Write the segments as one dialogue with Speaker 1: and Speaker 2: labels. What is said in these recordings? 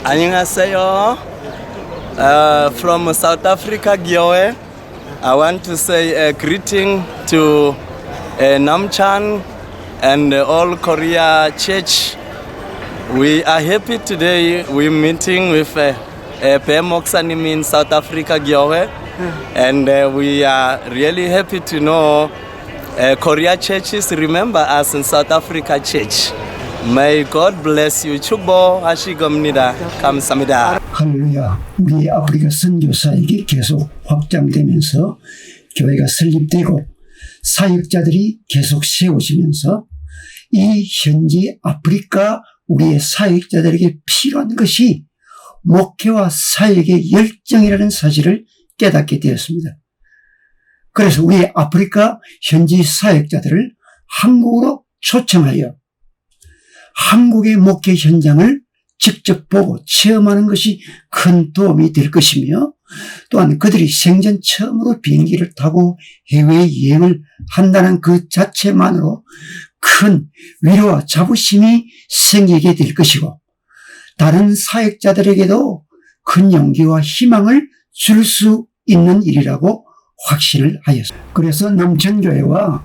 Speaker 1: Annyeonghaseyo. Uh, from South Africa, Gioe. I want to say a greeting to uh, Namchan and all Korea Church. We are happy today. We're meeting with uh, uh, in South Africa, Gioe. And uh, we are really happy to know uh, Korea churches remember us in South Africa Church. May God bless you. 축복하시겁니다. 감사합니다.
Speaker 2: 할렐루야. 우리 아프리카 선교 사역이 계속 확장되면서 교회가 설립되고 사역자들이 계속 세워지면서 이 현지 아프리카 우리의 사역자들에게 필요한 것이 목회와 사역의 열정이라는 사실을 깨닫게 되었습니다. 그래서 우리 아프리카 현지 사역자들을 한국으로 초청하여 한국의 목회 현장을 직접 보고 체험하는 것이 큰 도움이 될 것이며 또한 그들이 생전 처음으로 비행기를 타고 해외 여행을 한다는 그 자체만으로 큰 위로와 자부심이 생기게 될 것이고 다른 사역자들에게도 큰 용기와 희망을 줄 수 있는 일이라고 확신을 하였습니다. 그래서 남천교회와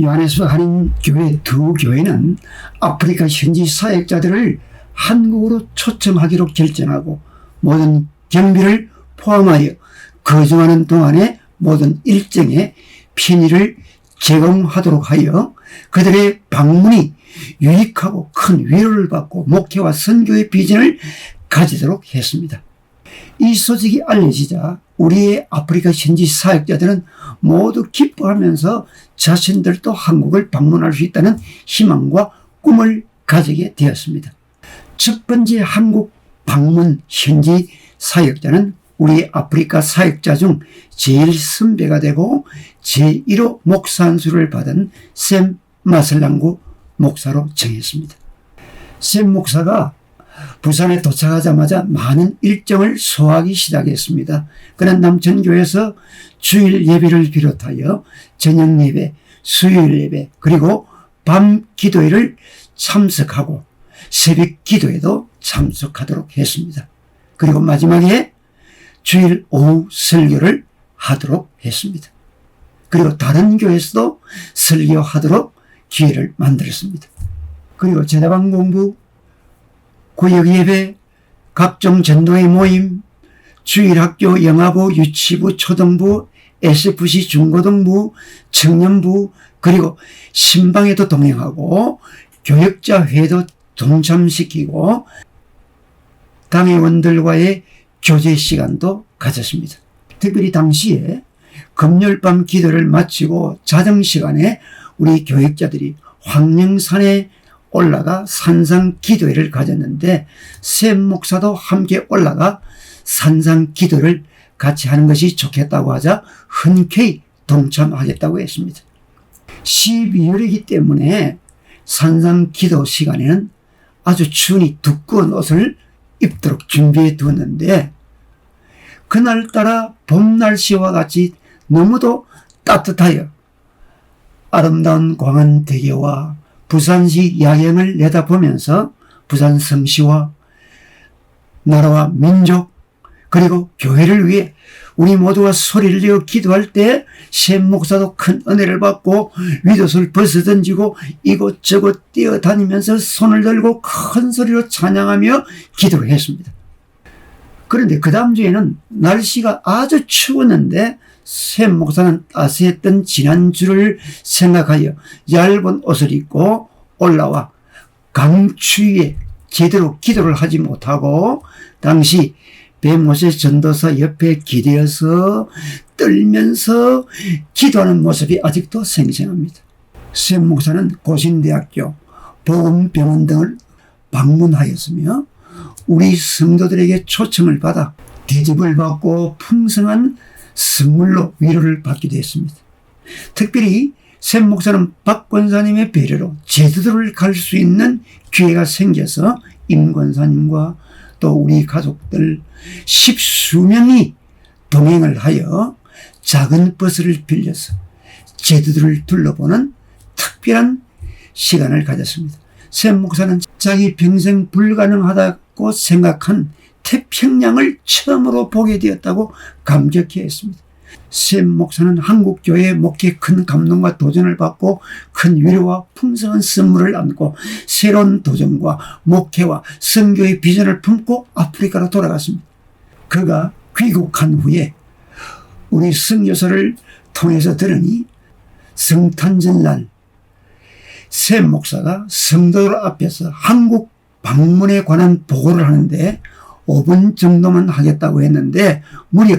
Speaker 2: 요한에서 하는 교회 두 교회는 아프리카 현지 사역자들을 한국으로 초청하기로 결정하고 모든 경비를 포함하여 거주하는 동안의 모든 일정에 편의를 제공하도록 하여 그들의 방문이 유익하고 큰 위로를 받고 목회와 선교의 비전을 가지도록 했습니다. 이 소식이 알려지자 우리의 아프리카 현지 사역자들은 모두 기뻐하면서 자신들도 한국을 방문할 수 있다는 희망과 꿈을 가지게 되었습니다. 첫 번째 한국 방문 현지 사역자는 우리 아프리카 사역자 중 제일 선배가 되고 제1호 목사 안수를 받은 샘 마슬랑구 목사로 정했습니다. 샘 목사가 부산에 도착하자마자 많은 일정을 소화하기 시작했습니다. 그는 남천교에서 주일 예배를 비롯하여 저녁 예배, 수요일 예배, 그리고 밤 기도회를 참석하고 새벽 기도에도 참석하도록 했습니다. 그리고 마지막에 주일 오후 설교를 하도록 했습니다. 그리고 다른 교회에서도 설교하도록 기회를 만들었습니다. 그리고 제다방 공부, 구역 예배, 각종 전도의 모임, 주일학교, 영화부, 유치부, 초등부, SFC 중고등부, 청년부, 그리고 신방에도 동행하고 교역자 회도 동참시키고 당회원들과의 교제 시간도 가졌습니다. 특별히 당시에 금요일 밤 기도를 마치고 자정 시간에 우리 교역자들이 황령산에 올라가 산상 기도회를 가졌는데 샘 목사도 함께 올라가 산상 기도를 같이 하는 것이 좋겠다고 하자 흔쾌히 동참하겠다고 했습니다. 12월이기 때문에 산상 기도 시간에는 아주 추우니 두꺼운 옷을 입도록 준비해 두었는데 그날따라 봄 날씨와 같이 너무도 따뜻하여 아름다운 광안대교와 부산시 야경을 내다보면서 부산 성시와 나라와 민족 그리고 교회를 위해 우리 모두가 소리를 내어 기도할 때 샘 목사도 큰 은혜를 받고 윗옷을 벗어던지고 이곳저곳 뛰어다니면서 손을 들고 큰 소리로 찬양하며 기도를 했습니다. 그런데 그 다음 주에는 날씨가 아주 추웠는데 샘 목사는 따스했던 지난주를 생각하여 얇은 옷을 입고 올라와 강추위에 제대로 기도를 하지 못하고 당시 배모세 전도사 옆에 기대어서 떨면서 기도하는 모습이 아직도 생생합니다. 샘 목사는 고신대학교, 보건병원 등을 방문하였으며 우리 성도들에게 초청을 받아 대접을 받고 풍성한 선물로 위로를 받기도 했습니다. 특별히 샘 목사는 박 권사님의 배려로 제주도를 갈 수 있는 기회가 생겨서 임 권사님과 또 우리 가족들 십수명이 동행을 하여 작은 버스를 빌려서 제주도를 둘러보는 특별한 시간을 가졌습니다. 샘 목사는 자기 평생 불가능하다 고 믿고 생각한 태평양을 처음으로 보게 되었다고 감격해 했습니다. 샘 목사는 한국교회의 목회에 큰 감동과 도전을 받고 큰 위로와 풍성한 선물을 안고 새로운 도전과 목회와 선교의 비전을 품고 아프리카로 돌아갔습니다. 그가 귀국한 후에 우리 선교사를 통해서 들으니 성탄절날 샘 목사가 성도 앞에서 한국 방문에 관한 보고를 하는데 5분 정도만 하겠다고 했는데 무려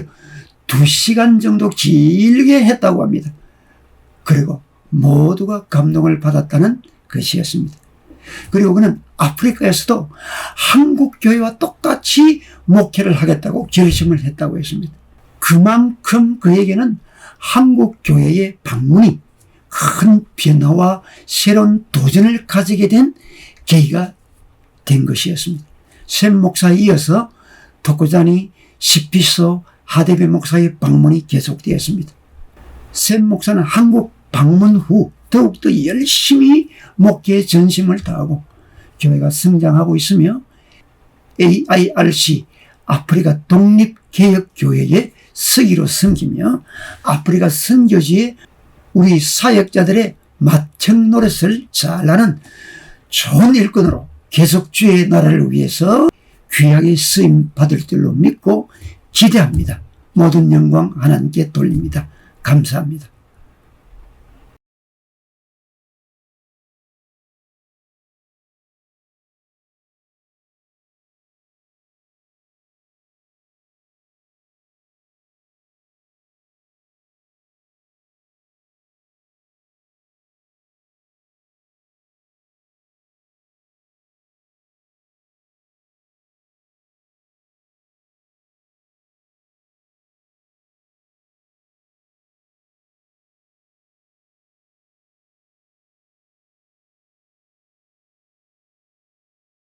Speaker 2: 2시간 정도 길게 했다고 합니다. 그리고 모두가 감동을 받았다는 것이었습니다. 그리고 그는 아프리카에서도 한국 교회와 똑같이 목회를 하겠다고 결심을 했다고 했습니다. 그만큼 그에게는 한국 교회의 방문이 큰 변화와 새로운 도전을 가지게 된 계기가 된 것이었습니다. 샘 목사에 이어서 독고자니 시피소 하데베 목사의 방문이 계속되었습니다. 샘 목사는 한국 방문 후 더욱더 열심히 목회에 전심을 다하고 교회가 성장하고 있으며 AIRC 아프리카 독립개혁교회의 서기로 섬기며 아프리카 선교지에 우리 사역자들의 마청 노릇을 잘하는 좋은 일꾼으로 계속 주의 나라를 위해서 귀하게 쓰임 받을 줄로 믿고 기대합니다. 모든 영광 하나님께 돌립니다. 감사합니다.